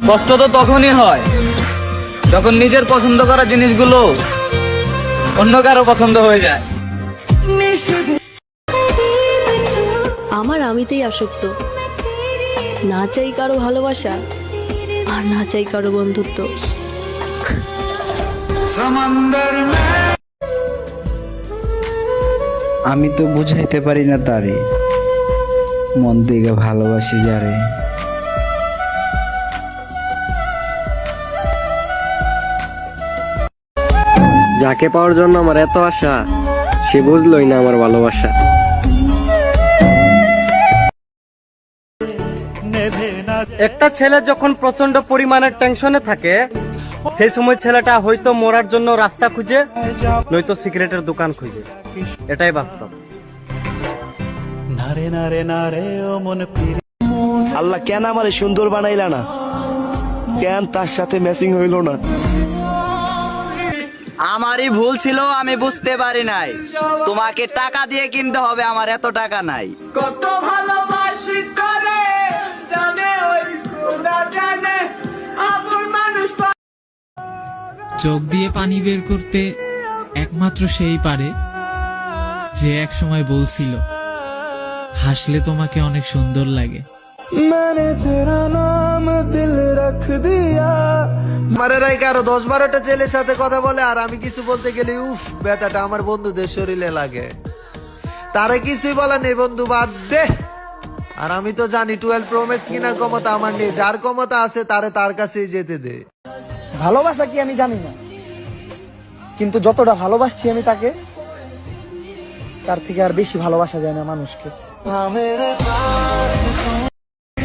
কষ্ট তো তখনই হয় যখন নিজের পছন্দ করা জিনিসগুলো অন্য কারও পছন্দ হয়ে যায়। আমার আমিতেই আসক্ত। না চাই কারও ভালোবাসা আর না চাই কারও বন্ধুত্ব। আমি তো বুঝাইতে পারি না তারে। মন থেকে ভালোবাসি যারে। যাকে পাওয়ার জন্য আমার এত আশা সে বুঝলই না আমার ভালোবাসা। একটা ছেলে যখন প্রচণ্ড পরিমাণের টেনশনে থাকে সেই সময় ছেলেটা হয়তো মরার জন্য রাস্তা খুঁজে নয়তো সিগারেটের দোকান খুঁজে। এটাই বাস্তব। আল্লাহ কেন আমার সুন্দর বানাইলা না? কেন তার সাথে ম্যাচিং হইল না? আমারই ভুল ছিল আমি বুঝতে পারি নাই। তোমাকে টাকা দিয়ে কিনতে হবে আমার এত টাকা নাই। কত ভালোবাসি করে জানে ওই জানে আপন মানুষ চোখ দিয়ে পানি বের করতে একমাত্র সেই পারে যে এক সময় বলছিল হাসলে তোমাকে অনেক সুন্দর লাগে। আমার রাইকে আরও দশ বারোটা ছেলের সাথে কথা বলে আর আমি কিছু বলতে গেলে উফ ব্যথাটা আমার বন্ধুদের শরীরে লাগে। তারে কিছুই বলা নেই বন্ধু বাদ দে। আর আমি তো জানি টুয়েলভ প্রো ম্যাক্স কেনার ক্ষমতা আমার নেই যার ক্ষমতা আছে তারে তার কাছেই যেতে দে। ভালোবাসা কি আমি জানি না। কিন্তু যতটা ভালোবাসছি আমি তাকে তার থেকে আর বেশি ভালোবাসা যায় না মানুষকে।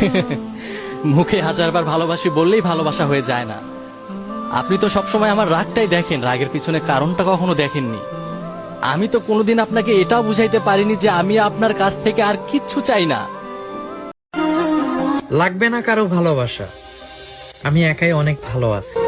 মুখে হাজারবার ভালোবাসি বললেই ভালোবাসা হয়ে যায় না। আপনি তো সবসময় আমার রাগটাই দেখেন, রাগের পিছনে কারণটা কখনো দেখেননি। আমি তো কোনোদিন আপনাকে এটাও বুঝাইতে পারিনি যে আমি আপনার কাছ থেকে আর কিচ্ছু চাই না। লাগবে না কারও ভালোবাসা। আমি একাই অনেক ভালো আছি।